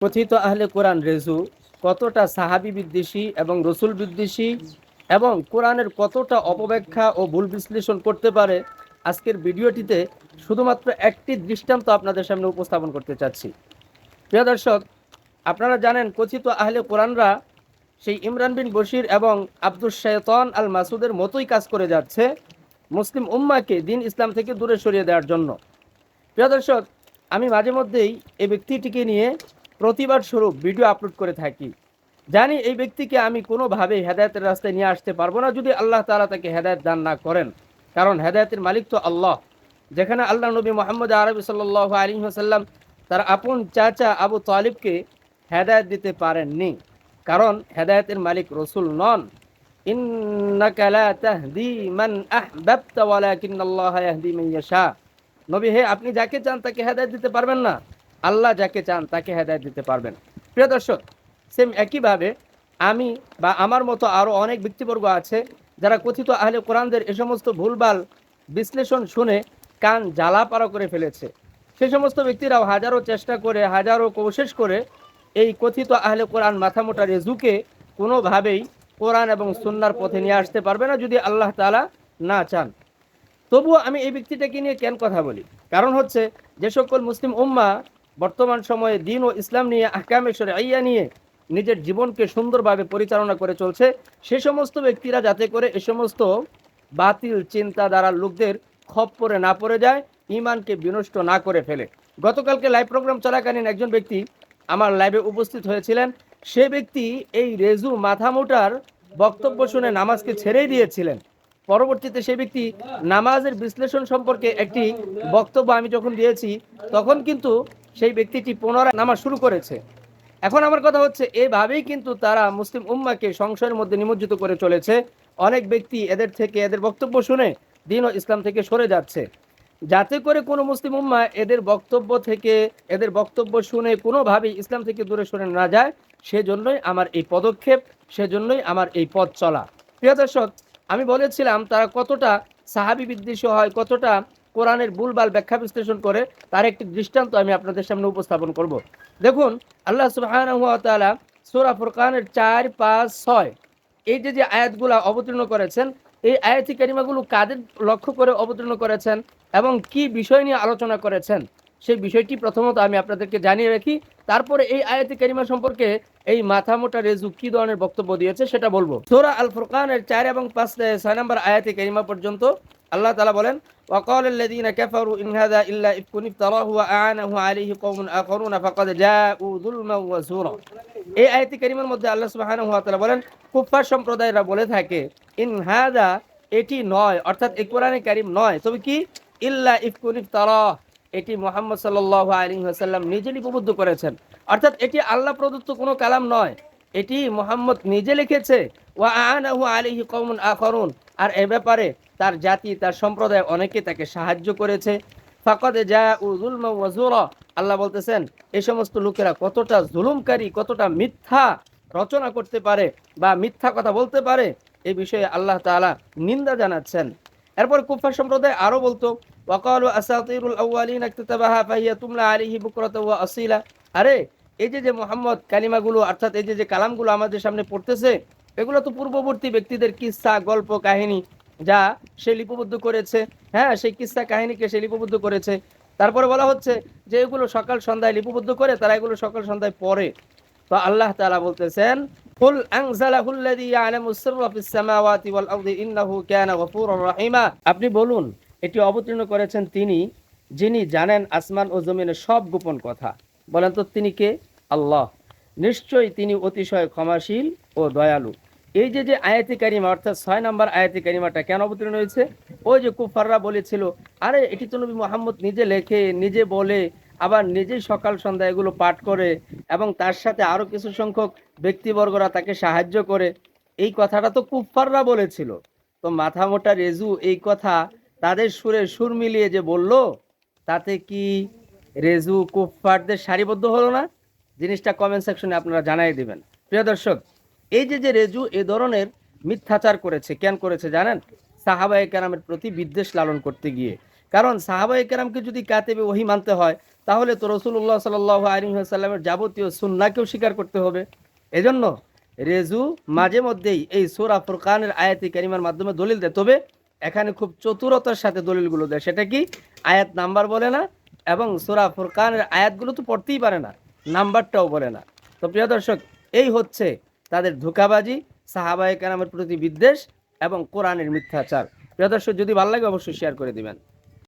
কথিত আহলে কোরআন রেজু কতটা সাহাবি বিদ্বেষী এবং রসুল বিদ্বেষী এবং কোরআনের কতটা অপব্যাখ্যা ও ভুল বিশ্লেষণ করতে পারে, আজকের ভিডিওটিতে শুধুমাত্র একটি দৃষ্টান্ত আপনাদের সামনে উপস্থাপন করতে চাচ্ছি। প্রিয় দর্শক, আপনারা জানেন কথিত আহলে কোরআনরা সেই ইমরান বিন বশির এবং আব্দুল শায়তন আল মাসুদের মতোই কাজ করে যাচ্ছে মুসলিম উম্মাকে দিন ইসলাম থেকে দূরে সরিয়ে দেওয়ার জন্য। প্রিয় দর্শক, আমি মাঝে মধ্যেই এই ব্যক্তিটিকে নিয়ে প্রতিবাদ স্বরূপ ভিডিও আপলোড করে থাকি। জানি এই ব্যক্তিকে আমি কোনোভাবে হেদায়তের রাস্তায় নিয়ে আসতে পারব না যদি আল্লাহ তাআলা তাকে হেদায়ত দান না করেন। কারণ হেদায়তের মালিক তো আল্লাহ। যেখানে আল্লাহ নবী মোহাম্মদ আরবি সাল্লাহ আলী হাসাল্লাম তার আপন চাচা আবু তালিবকে হেদায়ত দিতে পারেননি। কারণ হেদায়তের মালিক রসুল নন। নবী হে, আপনি যাকে চান তাকে হেদায়ত দিতে পারবেন না। আল্লাহ যাকে চান তাকে হেদায়ত দিতে পারবেন। প্রিয় দর্শক সেম একইভাবে আমি বা আমার মতো আরও অনেক ব্যক্তিবর্গ আছে যারা কথিত আহলে কোরআনদের এ সমস্ত ভুলভাল বিশ্লেষণ শুনে কান জ্বালা পাড়া করে ফেলেছে। সে সমস্ত ব্যক্তিরাও হাজারো চেষ্টা করে, হাজারো কোশেষ করে এই কথিত আহলে কোরআন মাথামোটা রেজুকে কোনোভাবেই কোরআন এবং সুন্নার পথে নিয়ে আসতে পারবে না যদি আল্লাহ তালা না চান। তবুও আমি এই ব্যক্তিটাকে নিয়ে কেন কথা বলি? কারণ হচ্ছে যে সকল মুসলিম উম্মা বর্তমান সময়ে দিন ও ইসলাম নিয়ে, আহকামে আইয়া নিয়ে নিজের জীবনকে সুন্দরভাবে পরিচালনা করে চলছে। সে সমস্ত ব্যক্তিরা যাতে করে এ সমস্ত বাতিল চিন্তাধারার লোকদের খপ খপ্পরে না পড়ে যায় ইমানকে বিনষ্ট না করে ফেলে। গতকালকে লাইভ প্রোগ্রাম চলাকালীন একজন ব্যক্তি আমার লাইভে উপস্থিত হয়েছিলেন। সে ব্যক্তি এই রেজু মাথামোটার বক্তব্য শুনে নামাজকে ছেড়েই দিয়েছিলেন। পরবর্তীতে সেই ব্যক্তি নামাজের বিশ্লেষণ সম্পর্কে একটি বক্তব্য আমি যখন দিয়েছি, তখন কিন্তু সেই ব্যক্তিটি পুনরায় নামাজ শুরু করেছে। এখন আমার কথা হচ্ছে, এভাবেই কিন্তু তারা মুসলিম উম্মাকে সংশয়ের মধ্যে নিমজ্জিত করে চলেছে। অনেক ব্যক্তি এদের থেকে, এদের বক্তব্য শুনে দিন ও ইসলাম থেকে সরে যাচ্ছে। যাতে করে কোনো মুসলিম উম্মা এদের বক্তব্য থেকে, এদের বক্তব্য শুনে কোনোভাবেই ইসলাম থেকে দূরে সরে না যায়, সেজন্যই আমার এই পদক্ষেপ, সেজন্যই আমার এই পথ চলা। প্রিয় দর্শক আমি বলেছিলাম তারা কতটা সাহাবি বিদ্বেষী হয়, কতটা কোরআনের ভুলবাল ব্যাখ্যা বিশ্লেষণ করে, তার একটি দৃষ্টান্ত আমি আপনাদের সামনে উপস্থাপন করব। দেখুন, আল্লাহ ওয়া তাআলা ফুরকানের চার, পাঁচ, ছয়, এই যে যে আয়াতগুলো অবতীর্ণ করেছেন, এই আয়াতি কারিমাগুলো কাদের লক্ষ্য করে অবতীর্ণ করেছেন এবং কি বিষয় নিয়ে আলোচনা করেছেন? সেই বিষয়টি প্রথমত আমি আপনাদেরকে জানিয়ে রাখি তারপরে এই আয়াতি কারিমা সম্পর্কে এই মাথামোটা রেজু কি ধরনের বক্তব্য দিয়েছে সেটা বলবো সোরা আল ফুরকানের চার এবং পাঁচ ছয় নম্বর আয়াতি কারিমা পর্যন্ত আল্লাহ তালা বলেন وقال الذين كفروا إن هذا إلا إفك افتراه وأعانه عليه قوم آخرون فقد جاءوا ظلما وزورا এই আয়াতি কারিমার মধ্যে আল্লাহ সুবহানাহু ওয়া তাআলা বলেন কুফার সম্প্রদায়রা বলে থাকে ইন হাদা এটি নয় অর্থাৎ এই কোরআনে কারিম নয় তবে কি ইল্লা ইফকুন ইফতারা এটি মোহাম্মদ সাল্লাল্লাহু আলাইহি ওয়াসাল্লাম নিজে লিপিবদ্ধ করেছেন। অর্থাৎ এটি আল্লাহ প্রদত্ত কোনো কালাম নয়। এটি মোহাম্মদ নিজে লিখেছে, ওয়া আনাহু আলাইহি কওমুন আখরুন। আর এ ব্যাপারে তার জাতি, তার সম্প্রদায় অনেকে তাকে সাহায্য করেছে। ফাকাদে যা উজুল আল্লাহ বলতেছেন এই সমস্ত লোকেরা কতটা জুলুমকারী, কতটা মিথ্যা রচনা করতে পারে বা মিথ্যা কথা বলতে পারে, এ বিষয়ে আল্লাহ তাআলা নিন্দা জানাচ্ছেন। এরপর কুফার সম্প্রদায় আরও বলতো আসাতিরুল আউয়ালিন ইকতাবাহা ফাহিয়া তুমলা আলাইহি বুকরাতা ওয়া আসিলা। আরে, এই যে যে মোহাম্মদ কালিমাগুলো, অর্থাৎ এই যে যে কালামগুলো আমাদের সামনে পড়তেছে, এগুলো তো পূর্ববর্তী ব্যক্তিদের কিস্সা গল্প কাহিনী যা সে লিপিবদ্ধ করেছে। হ্যাঁ সেই কিস্সা কাহিনীকে সে লিপিবদ্ধ করেছে। তারপরে বলা হচ্ছে যে এগুলো সকাল সন্ধ্যায় লিপিবদ্ধ করে, তারা এগুলো সকাল সন্ধ্যায় পড়ে। তো আল্লাহ তাআলা বলতেছেন, কুল আনজালাহুল্লাযী ইয়ালামু সিররা ফিস সামাওয়াতি ওয়াল আরদি ইন্নাহু কানা গফুরুর রহিমা। আপনি বলুন এটি অবতীর্ণ করেছেন তিনি, যিনি জানেন আসমান ও জমিনের সব গোপন কথা। বলেন তো তিনি কে? আল্লাহ। নিশ্চয়ই তিনি অতিশয় ক্ষমাশীল ও দয়ালু। এই যে যে আয়াতি কারিমা, অর্থাৎ ছয় নম্বর আয়াতি কারিমাটা কেন অবতীর্ণ হয়েছে? ওই যে কুফাররা বলেছিল, আরে এটি তো নবী মোহাম্মদ নিজে লেখে, নিজে বলে, আবার নিজেই সকাল সন্ধ্যা এগুলো পাঠ করে এবং তার সাথে আরও কিছু সংখ্যক ব্যক্তিবর্গরা তাকে সাহায্য করে। এই কথাটা তো কুফাররা বলেছিল। তো মাথা মোটা রেজু, এই কথা তাদের সুরে সুর মিলিয়ে যে বলল, তাতে কি রেজু কুফারদের সারিবদ্ধ হলো না? জিনিসটা কমেন্ট সেকশনে আপনারা জানাই দিবেন। প্রিয় দর্শক, এই যে যে রেজু এ ধরনের মিথ্যাচার করেছে, কেন করেছে জানেন? সাহাবায়ে কেরামের প্রতি বিদ্বেষ লালন করতে গিয়ে। কারণ সাহাবায়ে কেরামকে যদি কাতেবে ওহি মানতে হয়, তাহলে তো রসুল্লাহ সাল্লাহ আলিহাসাল্লামের যাবতীয় সুন্নাকেও স্বীকার করতে হবে। এজন্য রেজু মাঝে মধ্যেই এই সোরা ফুরকানের আয়াতি কারিমার মাধ্যমে দলিল দেয়। তবে এখানে খুব চতুরতার সাথে দলিলগুলো দেয়। সেটা কি? আয়াত নাম্বার বলে না এবং সুরা ফুরকানের আয়াতগুলো তো পড়তেই পারে না, নাম্বারটাও বলে না। তো প্রিয় দর্শক, এই হচ্ছে তাদের ধোকাবাজি সাহাবাহিক নামের প্রতি বিদ্বেষ এবং কোরআনের মিথ্যাচার। প্রিয় দর্শক, যদি ভালো লাগে অবশ্যই শেয়ার করে দিবেন।